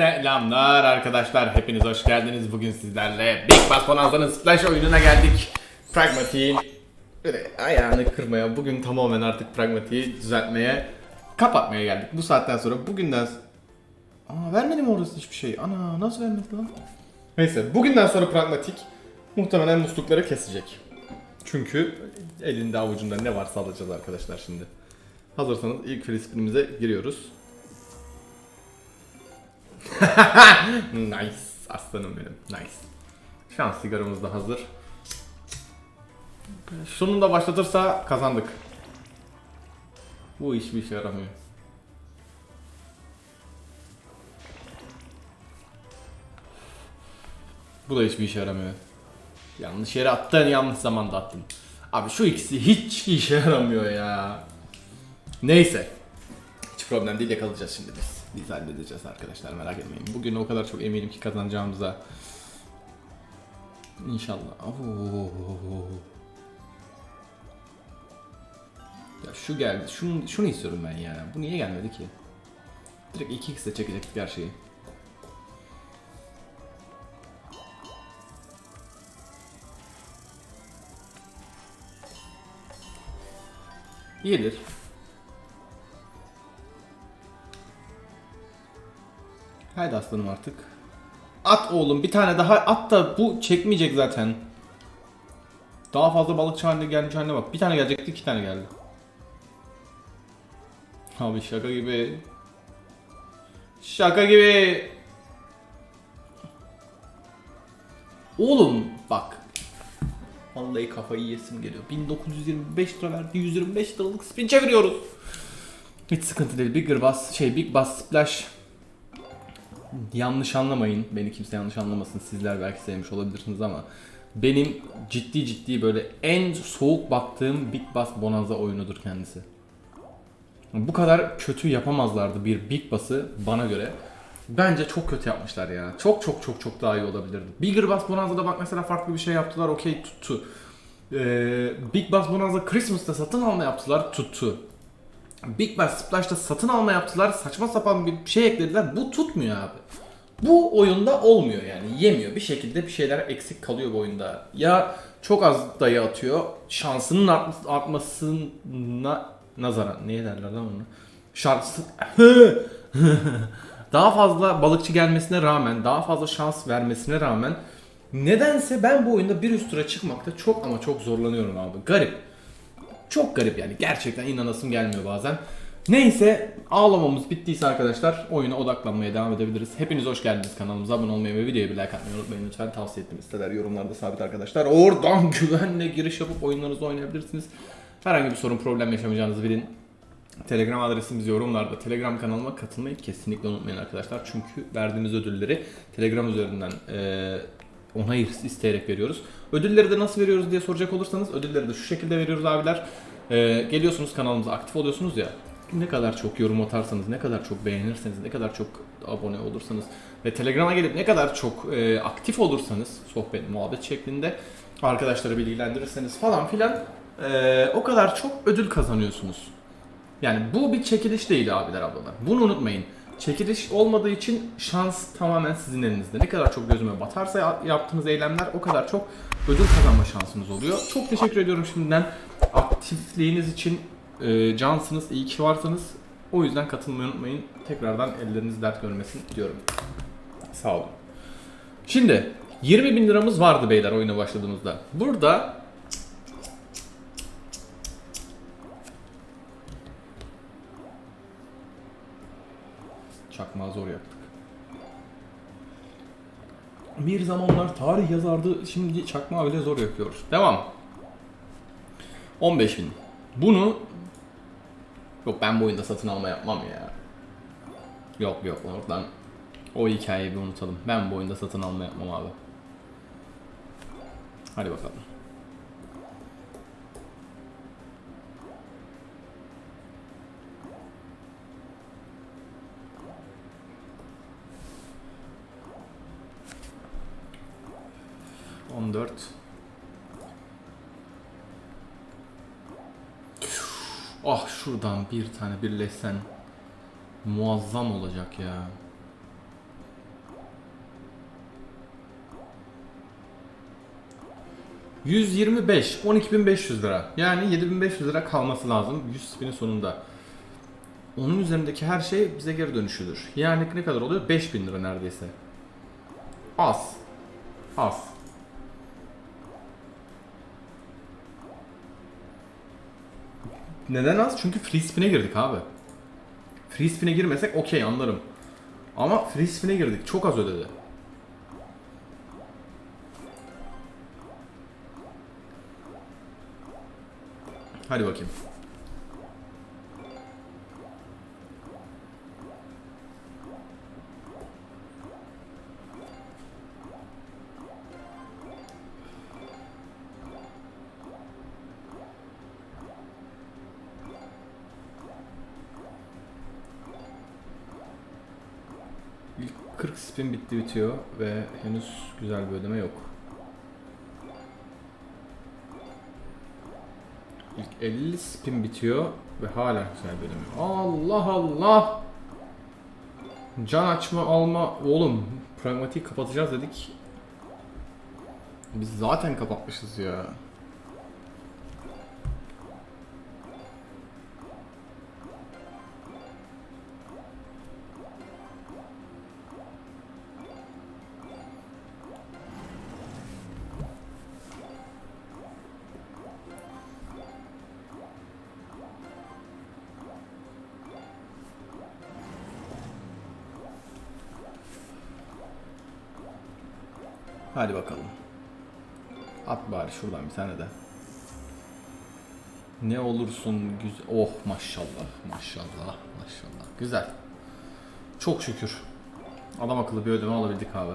Selamlar arkadaşlar. Hepiniz hoş geldiniz. Bugün sizlerle Big Bass Bonanza'nın Splash oyununa geldik. Pragmatiğin böyle ayağını kırmaya, bugün tamamen artık pragmatiği düzeltmeye, kapatmaya geldik. Bu saatten sonra bugünden... Aa vermedi mi orası hiçbir şey? Ana nasıl vermedi lan? Neyse bugünden sonra pragmatik muhtemelen muslukları kesecek. Çünkü elinde avucunda ne varsa alacağız arkadaşlar şimdi. Hazırsanız ilk Filistinimize giriyoruz. nice. Aslanım benim. Nice. Şu an sigaramız da hazır. Sonunda başlatırsa kazandık. Bu iş bir işe yaramıyor. Bu da hiçbir işe yaramıyor. Yanlış yere attın, yanlış zamanda attın. Abi şu ikisi hiç işe yaramıyor ya. Neyse. Problem değil yakalayacağız şimdi biz. Biz halledeceğiz arkadaşlar merak etmeyin. Bugün o kadar çok eminim ki kazanacağımıza. İnşallah. Oo. Ya şu geldi. Şunu, şunu istiyorum ben ya. Bu niye gelmedi ki? Direkt 2x'e çekecektik her şeyi. İyidir. Haydi aslanım artık. At oğlum bir tane daha at da bu çekmeyecek zaten. Daha fazla balıkçı haline gelmiş haline bak. Bir tane gelecekti iki tane geldi. Abi şaka gibi. Şaka gibi. Oğlum bak. Vallahi kafayı yesim geliyor. 1925 lira verdi 125 liralık spin çeviriyoruz. Hiç sıkıntı değil. Bigger Bass, şey Big Bass Splash yanlış anlamayın. Beni kimse yanlış anlamasın. Sizler belki sevmiş olabilirsiniz ama benim ciddi ciddi böyle en soğuk baktığım Big Bass Bonanza oyunudur kendisi. Bu kadar kötü yapamazlardı bir Big Bass'ı bana göre. Bence çok kötü yapmışlar ya. Çok çok çok çok daha iyi olabilirdi. Bigger Bass Bonanza'da bak mesela farklı bir şey yaptılar. Okey tuttu. Ee, Big Bass Bonanza Christmas'ta satın alma yaptılar. Tuttu. Big Bass Splash'ta satın alma yaptılar. Saçma sapan bir şey eklediler. Bu tutmuyor abi. Bu oyunda olmuyor yani. Yemiyor. Bir şekilde bir şeyler eksik kalıyor bu oyunda. Ya çok az dayı atıyor. Şansının art- artmasına nazaran. Neye derler lan onu? Şansı... daha fazla balıkçı gelmesine rağmen, daha fazla şans vermesine rağmen nedense ben bu oyunda bir üst tura çıkmakta çok ama çok zorlanıyorum abi. Garip. Çok garip yani. Gerçekten inanasım gelmiyor bazen. Neyse ağlamamız bittiyse arkadaşlar oyuna odaklanmaya devam edebiliriz. Hepiniz hoş geldiniz kanalımıza abone olmayı ve videoya bir like atmayı unutmayın lütfen. Tavsiye ettiğim siteler yorumlarda sabit arkadaşlar. Oradan güvenle giriş yapıp oyunlarınızı oynayabilirsiniz. Herhangi bir sorun problem yaşamayacağınızı bilin. Telegram adresimiz yorumlarda. Telegram kanalıma katılmayı kesinlikle unutmayın arkadaşlar. Çünkü verdiğimiz ödülleri Telegram üzerinden eee onay isteyerek veriyoruz. Ödülleri de nasıl veriyoruz diye soracak olursanız ödülleri de şu şekilde veriyoruz abiler. Ee, geliyorsunuz kanalımıza aktif oluyorsunuz ya. Ne kadar çok yorum atarsanız, ne kadar çok beğenirseniz, ne kadar çok abone olursanız ve Telegram'a gelip ne kadar çok e, aktif olursanız sohbet, muhabbet şeklinde arkadaşları bilgilendirirseniz falan filan e, o kadar çok ödül kazanıyorsunuz. Yani bu bir çekiliş değil abiler ablalar. Bunu unutmayın. Çekiliş olmadığı için şans tamamen sizin elinizde. Ne kadar çok gözüme batarsa ya- yaptığınız eylemler o kadar çok ödül kazanma şansınız oluyor. Çok teşekkür ediyorum şimdiden aktifliğiniz için. E, cansınız, iyi ki varsanız. O yüzden katılmayı unutmayın. Tekrardan elleriniz dert görmesin diyorum. Sağ olun. Şimdi 20 bin liramız vardı beyler oyuna başladığımızda. Burada Çakmağı zor yaktık. Bir zamanlar tarih yazardı, şimdi çakmağı bile zor yakıyoruz. Devam. 15 bin. Bunu... Yok ben bu oyunda satın alma yapmam ya. Yok yok oradan o hikayeyi bir unutalım. Ben bu oyunda satın alma yapmam abi. Hadi bakalım. 4. Ah şuradan bir tane birleşsen muazzam olacak ya. ...125, 12.500 lira. Yani 7.500 lira kalması lazım 100 spinin sonunda. Onun üzerindeki her şey bize geri dönüşüdür. Yani ne kadar oluyor? 5000 lira neredeyse. Az. Az. Neden az? Çünkü free spin'e girdik abi. Free spin'e girmesek okey anlarım. Ama free spin'e girdik. Çok az ödedi. Hadi bakayım. 40 spin bitti bitiyor ve henüz güzel bir ödeme yok. İlk 50 spin bitiyor ve hala güzel bir ödeme. Allah Allah! Can açma alma oğlum pragmatik kapatacağız dedik. Biz zaten kapatmışız ya. Hadi bakalım. At bari şuradan bir tane de. Ne olursun güzel. Oh maşallah maşallah maşallah. Güzel. Çok şükür. Adam akıllı bir ödeme alabildik abi.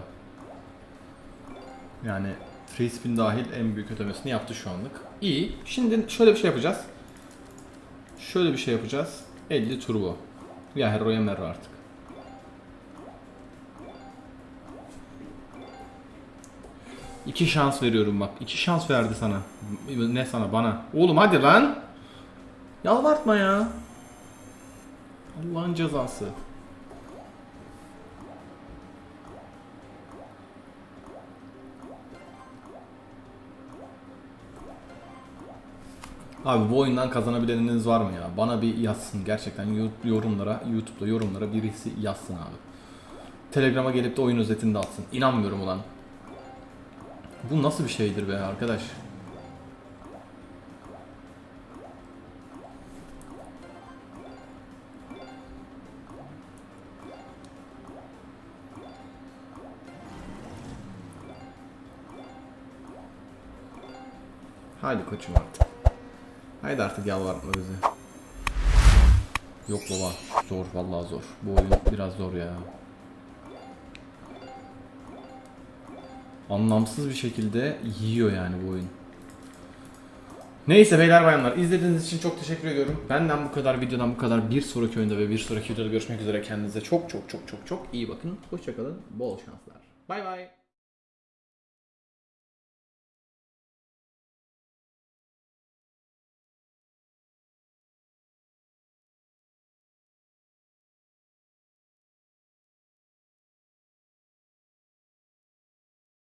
Yani free spin dahil en büyük ödemesini yaptı şu anlık. İyi. Şimdi şöyle bir şey yapacağız. Şöyle bir şey yapacağız. 50 turbo. Ya Hero'ya merro artık. İki şans veriyorum bak. İki şans verdi sana. Ne sana bana. Oğlum hadi lan. Yalvartma ya. Allah'ın cezası. Abi bu oyundan kazanabileniniz var mı ya? Bana bir yazsın gerçekten Yo- yorumlara, YouTube'da yorumlara birisi yazsın abi. Telegram'a gelip de oyun özetini de atsın. İnanmıyorum ulan. Bu nasıl bir şeydir be arkadaş? Haydi koçum artık. Haydi artık yalvartma bizi. Yok baba zor vallahi zor. Bu oyun biraz zor ya. Anlamsız bir şekilde yiyor yani bu oyun. Neyse beyler bayanlar izlediğiniz için çok teşekkür ediyorum. Benden bu kadar videodan bu kadar bir sonraki oyunda ve bir sonraki videoda görüşmek üzere. Kendinize çok çok çok çok çok iyi bakın. Hoşçakalın. Bol şanslar. Bay bay.